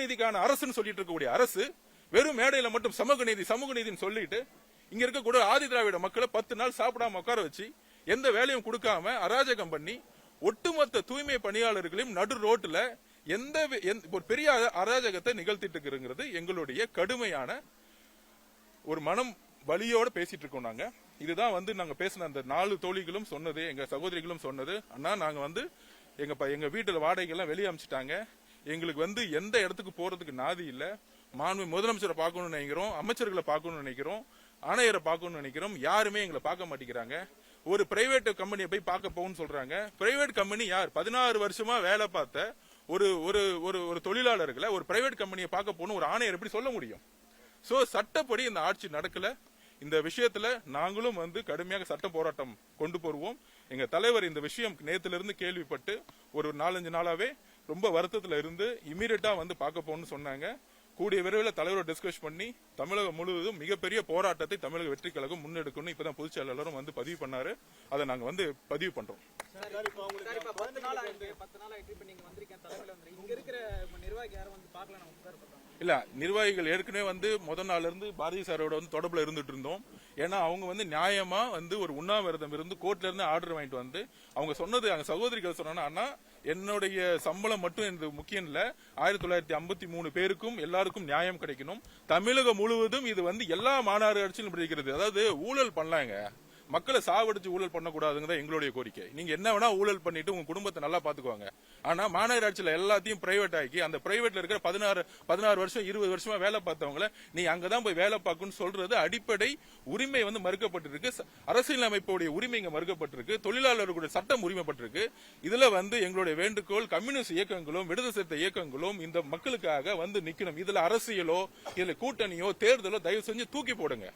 நீதிக்கான அரசுன்னு சொல்லிட்டு இருக்கக்கூடிய அரசு வெறும் மேடையில மட்டும் சமூக நீதி சமூக நீதின்னு சொல்லிட்டு இங்க இருக்கக்கூடிய ஆதி திராவிட மக்களை பத்து நாள் சாப்பிடாம உட்கார வச்சு எந்த வேலையும் கொடுக்காம அராஜகம் பண்ணி ஒட்டுமொத்த தூய்மை பணியாளர்களையும் நடு ரோட்டில் எந்த ஒரு பெரிய அராஜகத்தை நிகழ்த்திட்டு இருக்கிறது எங்களுடைய கடுமையான ஒரு மனம் வலியோட பேசிட்டு இருக்கோம் நாங்க. இதுதான் வந்து நாங்க பேசின அந்த நாலு தோழிகளும் சொன்னது எங்க சகோதரிகளும் சொன்னது. அண்ணா நாங்க வந்து எங்க எங்க வீட்டுல வாடகைகள்லாம் வெளியே அமைச்சிட்டாங்க. எங்களுக்கு வந்து எந்த இடத்துக்கு போறதுக்கு நாதி இல்ல. மாண்பு முதலமைச்சரை பார்க்கணும்னு நினைக்கிறோம் அமைச்சர்களை பார்க்கணும்னு நினைக்கிறோம் ஆணையரை பார்க்கணும்னு நினைக்கிறோம். யாருமே எங்களை பார்க்க மாட்டேங்கிறாங்க. ஒரு பிரைவேட் கம்பெனியை போய் பார்க்க போகணும்னு சொல்றாங்க. பிரைவேட் கம்பெனி யார்? பதினாறு வருஷமா வேலை பார்த்த ஒரு ஒரு ஒரு ஒரு தொழிலாளர்களை ஒரு பிரைவேட் கம்பெனியை பார்க்க போகணும் ஒரு ஆணையர் எப்படி சொல்ல முடியும்? சோ சட்டப்படி இந்த ஆட்சி நடக்கல. இந்த விஷயத்துல நாங்களும் வந்து கடுமையாக சட்ட போராட்டம் கொண்டு போடுவோம் எங்க தலைவர் இந்த விஷயம் நேத்துல இருந்து கேள்விப்பட்டு ஒரு நாலஞ்சு நாளாவே ரொம்ப வருத்தத்தில் இருந்து இமீடியட்டா வந்து பார்க்க போகணும்னு சொன்னாங்க. கூடிய விரைவில் தலைவரோட டிஸ்கஸ் பண்ணி தமிழகம் முழுவதும் மிகப்பெரிய போராட்டத்தை தமிழக வெற்றி கழகம் முன்னெடுக்கணும் இப்பதான் பொதுச் செயலாளரும் வந்து பதிவு பண்ணாரு. அதை நாங்கள் வந்து பதிவு பண்றோம். இல்ல நிர்வாகிகள் ஏற்கனவே வந்து முதல் நாள்ல இருந்து பாரதி சாரோட வந்து தொடர்புல இருந்துட்டு இருந்தோம். ஏன்னா அவங்க வந்து நியாயமா வந்து ஒரு உண்ணாவிரதம் இருந்து கோர்ட்ல இருந்து ஆர்டர் வாங்கிட்டு வந்து அவங்க சொன்னது அவங்க சகோதரிகள் சொன்னா அண்ணா என்னுடைய சம்பளம் மட்டும் எனக்கு முக்கியம் இல்ல. ஆயிரத்தி தொள்ளாயிரத்தி ஐம்பத்தி மூணு பேருக்கும் எல்லாருக்கும் நியாயம் கிடைக்கணும். தமிழகம் முழுவதும் இது வந்து எல்லா மாநகர அரசியலும் பிடிக்கிறது அதாவது ஊழல் பண்ணலாங்க. மக்களை சாவடிச்சு ஊழல் பண்ணக்கூடாதுங்க எங்களுடைய கோரிக்கை. நீங்க என்ன வேணா ஊழல் பண்ணிட்டு உங்க குடும்பத்தை நல்லா பாத்துக்குவாங்க ஆனா மாநகராட்சியில எல்லாத்தையும் பிரைவேட் ஆக்கி அந்த பிரைவேட்ல இருக்கிற பதினாறு பதினாறு வருஷம் இருபது வருஷமா வேலை பார்த்தவங்கள நீ அங்கதான் போய் வேலை பார்க்கணும்னு சொல்றது அடிப்படை உரிமை வந்து மறுக்கப்பட்டிருக்கு. அரசியல் அமைப்புடைய உரிமை இங்க மறுக்கப்பட்டிருக்கு. தொழிலாளர்களுடைய சட்டம் உரிமைப்பட்டிருக்கு. இதுல வந்து எங்களுடைய வேண்டுகோள் கம்யூனிஸ்ட் இயக்கங்களும் விடுதலை சிறுத்தை இயக்கங்களும் இந்த மக்களுக்காக வந்து நிக்கணும். இதுல அரசியலோ இதுல கூட்டணியோ தேர்தலோ தயவு செஞ்சு தூக்கி போடுங்க.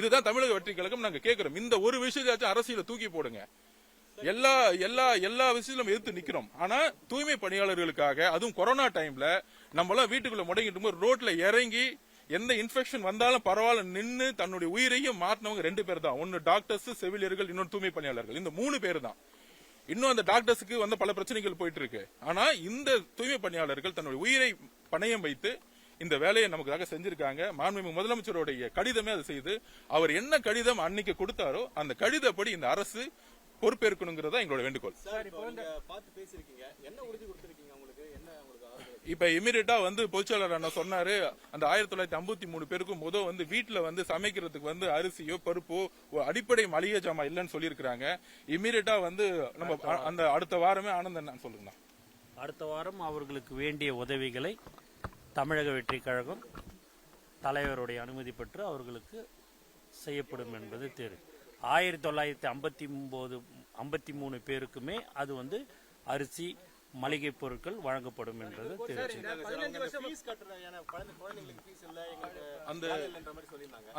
இதுதான் தமிழக வெற்றி கழகம் நாங்க கேட்கிறோம் இந்த ஒரு விஷயத்தாச்சும் அரசியல தூக்கி போடுங்க. எல்லா எல்லா எல்லா விஷயத்திலும் எதிர்த்து நிக்கிறோம். ஆனா தூய்மை பணியாளர்களுக்காக அதுவும் கொரோனா டைம்ல நம்ம எல்லாம் வீட்டுக்குள்ள முடங்கிட்டு போது ரோட்ல இறங்கி எந்த இன்ஃபெக்ஷன் வந்தாலும் பரவாயில்ல நின்று தன்னுடைய உயிரையும் மாட்டினவங்க ரெண்டு பேர் தான் ஒன்னு டாக்டர்ஸ் செவிலியர்கள் இன்னொன்று தூய்மை பணியாளர்கள். இந்த மூணு பேர் தான் இன்னும் அந்த டாக்டர்ஸுக்கு வந்து பல பிரச்சனைகள் போயிட்டு இருக்கு. ஆனா இந்த தூய்மை பணியாளர்கள் தன்னுடைய உயிரை பணயம் வைத்து இந்த வேலையை நமக்காக செஞ்சிருக்காங்க. மாண்புமிகு முதலமைச்சருடைய கடிதமே அதை செய்து அவர் என்ன கடிதம் அன்னைக்கு கொடுத்தாரோ அந்த கடிதப்படி இந்த அரசு பொறுப்பேற்கணுங்கிறதா எங்களோட வேண்டுகோள். சார் இப்போ நீங்க பார்த்து பேசிருக்கீங்க என்ன உறுதி கொடுத்திருக்கீங்க உங்களுக்கு? என்ன உங்களுக்கு ஆறுதல் இப்ப இமீடியட்டா வந்து பொதுச்செயலாளர் அண்ணா சொன்னாரு அந்த ஆயிரத்தி தொள்ளாயிரத்தி ஐம்பத்தி மூணு பேருக்கும் முத வந்து வீட்டுல வந்து சமைக்கிறதுக்கு வந்து அரிசியோ பருப்போ ஒரு அடிப்படை மளிகை ஜாமான் இல்லைன்னு சொல்லியிருக்கிறாங்க. இமீடியட்டா வந்து நம்ம அந்த அடுத்த வாரமே ஆனந்தன் சொல்லுங்க அடுத்த வாரம் அவர்களுக்கு வேண்டிய உதவிகளை தமிழக வெற்றி கழகம் தலைவருடைய அனுமதி பெற்று அவர்களுக்கு செய்யப்படும் என்பது தெரியும். ஆயிரத்தி தொள்ளாயிரத்தி ஐம்பத்தி ஒம்பது ஐம்பத்தி மூணு பேருக்குமே அது வந்து அரிசி மளிகை பொருட்கள் வழங்கப்படும் என்றது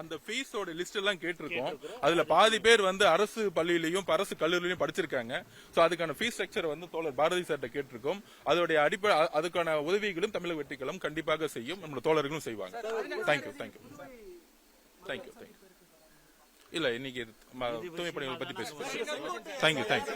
அந்த ஃபீஸோட லிஸ்ட் எல்லாம் கேட்டிருக்கோம். அதுல பாதி பேர் வந்து அரசு பள்ளியிலையும் அரசு கல்லூரியிலையும் படிச்சிருக்காங்க. சோ அதுக்கான ஃபீஸ் ஸ்ட்ரக்சர் வந்து தோழர் பாரதி சார்ட்ட கேட்டிருக்கோம். அதோடைய அடிப்படை அதுக்கான உதவிகளும் தமிழக வெற்றிகளும் கண்டிப்பாக செய்யும். நம்மளோட தோழர்களும் செய்வாங்க. தேங்க்யூ தேங்க்யூ தேங்க்யூ தேங்க்யூ இல்ல இன்னைக்கு தூய்மை பணிகளை பத்தி பேசுவோம். Thank you thank you